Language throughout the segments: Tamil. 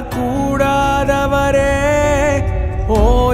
கூடாதவரே. ஓ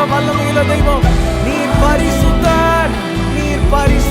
தெய்வம் வல்லமையுள்ள தெய்வம். நீர் பரிசுத்தர் நீர் பரிசு